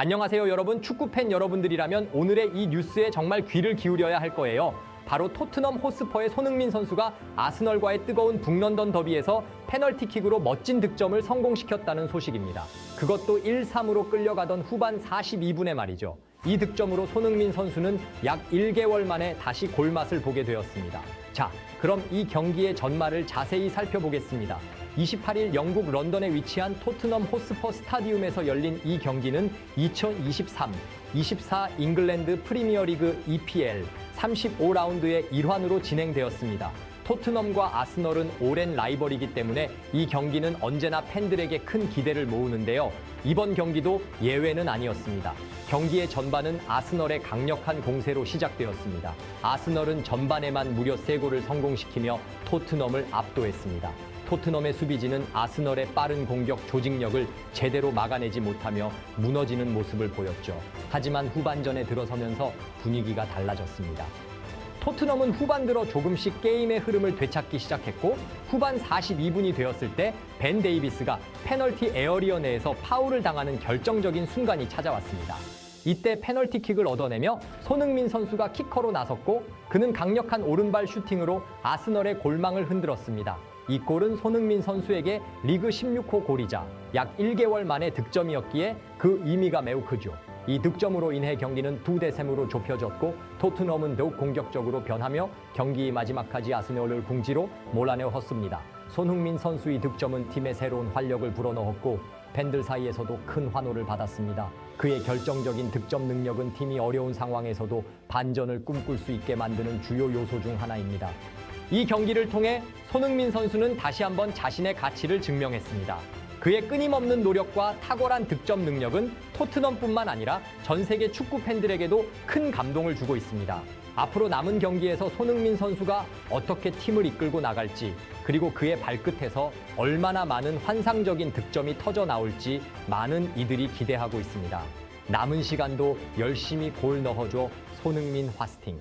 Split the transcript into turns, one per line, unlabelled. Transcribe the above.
안녕하세요 여러분 축구팬 여러분들이라면 오늘의 이 뉴스에 정말 귀를 기울여야 할 거예요. 바로 토트넘 호스퍼의 손흥민 선수가 아스널과의 뜨거운 북런던 더비에서 페널티킥으로 멋진 득점을 성공시켰다는 소식입니다. 그것도 1-3으로 끌려가던 후반 42분에 말이죠. 이 득점으로 손흥민 선수는 약 1개월 만에 다시 골맛을 보게 되었습니다. 자, 그럼 이 경기의 전말을 자세히 살펴보겠습니다. 28일 영국 런던에 위치한 토트넘 호스퍼 스타디움에서 열린 이 경기는 2023, 24 잉글랜드 프리미어리그 EPL 35라운드의 일환으로 진행되었습니다. 토트넘과 아스널은 오랜 라이벌이기 때문에 이 경기는 언제나 팬들에게 큰 기대를 모으는데요. 이번 경기도 예외는 아니었습니다. 경기의 전반은 아스널의 강력한 공세로 시작되었습니다. 아스널은 전반에만 무려 3골을 성공시키며 토트넘을 압도했습니다. 토트넘의 수비진은 아스널의 빠른 공격 조직력을 제대로 막아내지 못하며 무너지는 모습을 보였죠. 하지만 후반전에 들어서면서 분위기가 달라졌습니다. 토트넘은 후반 들어 조금씩 게임의 흐름을 되찾기 시작했고 후반 42분이 되었을 때 벤 데이비스가 페널티 에어리어 내에서 파울을 당하는 결정적인 순간이 찾아왔습니다. 이때 페널티킥을 얻어내며 손흥민 선수가 키커로 나섰고 그는 강력한 오른발 슈팅으로 아스널의 골망을 흔들었습니다. 이 골은 손흥민 선수에게 리그 16호 골이자 약 1개월 만의 득점이었기에 그 의미가 매우 크죠. 이 득점으로 인해 경기는 두대 3으로 좁혀졌고 토트넘은 더욱 공격적으로 변하며 경기 마지막까지 아스널을 궁지로 몰아내었습니다. 손흥민 선수의 득점은 팀의 새로운 활력을 불어넣었고 팬들 사이에서도 큰 환호를 받았습니다. 그의 결정적인 득점 능력은 팀이 어려운 상황에서도 반전을 꿈꿀 수 있게 만드는 주요 요소 중 하나입니다. 이 경기를 통해 손흥민 선수는 다시 한번 자신의 가치를 증명했습니다. 그의 끊임없는 노력과 탁월한 득점 능력은 토트넘뿐만 아니라 전 세계 축구 팬들에게도 큰 감동을 주고 있습니다. 앞으로 남은 경기에서 손흥민 선수가 어떻게 팀을 이끌고 나갈지 그리고 그의 발끝에서 얼마나 많은 환상적인 득점이 터져 나올지 많은 이들이 기대하고 있습니다. 남은 시간도 열심히 골 넣어줘 손흥민 화스팅.